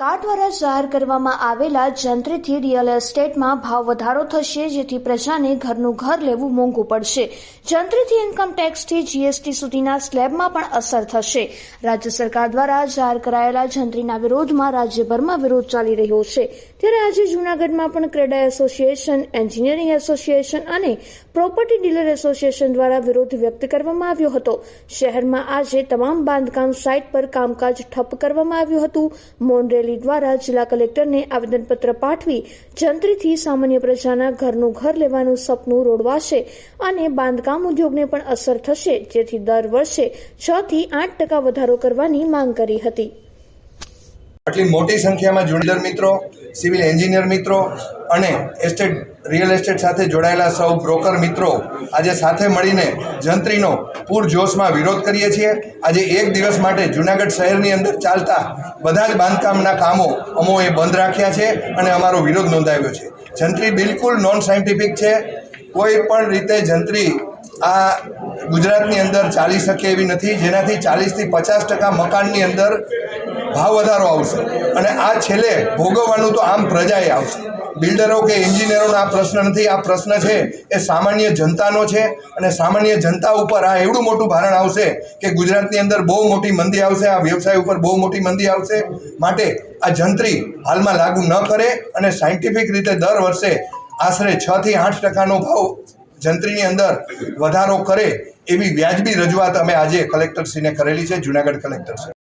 સરકાર દ્વારા જાહેર કરવામાં આવેલા જંત્રીથી રિયલ એસ્ટેટમાં ભાવ વધારો થશે, જેથી પ્રજાને ઘરનું ઘર લેવું મોંઘું પડશે. જંત્રીથી ઇન્કમ ટેક્સથી જીએસટી સુધીના સ્લેબમાં પણ અસર થશે. રાજ્ય સરકાર દ્વારા જાહેર કરાયેલા જંત્રીના વિરોધમાં રાજ્યભરમાં વિરોધ ચાલી રહ્યો છે. ત્યારે આજે જૂનાગઢમાં પણ ક્રેડા એસોસિએશન, એન્જિનિયરિંગ એસોસિએશન અને પ્રોપર્ટી ડીલર એસોસિએશન દ્વારા વિરોધ વ્યક્ત કરવામાં આવ્યો હતો. શહેરમાં આજે તમામ બાંધકામ સાઇટ પર કામકાજ ઠપ કરવામાં આવ્યું હતું. મૌન રેલી દ્વારા જિલ્લા કલેક્ટરને આવેદનપત્ર પાઠવી જંત્રીથી સામાન્ય પ્રજાના ઘરનું ઘર લેવાનું સપનું રોડવાશે અને બાંધકામ ઉદ્યોગને પણ અસર થશે, જેથી દર વર્ષે છ થી આઠ ટકા વધારો કરવાની માંગ કરી હતી. આટલી મોટી સંખ્યામાં જુનિયર મિત્રો, સિવિલ એન્જિનિયર મિત્રો અને એસ્ટેટ, રિયલ એસ્ટેટ સાથે જોડાયેલા સૌ બ્રોકર મિત્રો આજે સાથે મળીને જંત્રીનો પૂરજોશમાં વિરોધ કરીએ છીએ. આજે એક દિવસ માટે જુનાગઢ શહેરની અંદર ચાલતા બધા જ બાંધકામના કામો અમોએ બંધ રાખ્યા છે અને અમારો વિરોધ નોંધાવ્યો છે. જંત્રી બિલકુલ નોન સાયન્ટિફિક છે. કોઈ પણ રીતે જંત્રી આ ગુજરાતની અંદર ચાલી શકે એવી નથી, જેનાથી ચાલીસથી પચાસ ટકા મકાનની અંદર ભાવ વધારો આવશે. અને આ છેલ્લે ભોગવવાનું તો આમ પ્રજાએ આવશે. બિલ્ડરો કે એન્જિનિયરોનો આ પ્રશ્ન નથી, આ પ્રશ્ન છે એ સામાન્ય જનતાનો છે અને સામાન્ય જનતા ઉપર આ એવડું મોટું ભારણ આવશે કે ગુજરાતની અંદર બહુ મોટી મંદી આવશે, આ વ્યવસાય ઉપર બહુ મોટી મંદી આવશે. માટે આ જંત્રી હાલમાં લાગુ ન કરે અને સાયન્ટિફિક રીતે દર વર્ષે આશરે છથી આઠ ટકાનો ભાવ જંત્રીની અંદર વધારો કરે એવી વ્યાજબી રજૂઆત અમે આજે કલેક્ટરશ્રીને કરેલી છે જુનાગઢ કલેક્ટર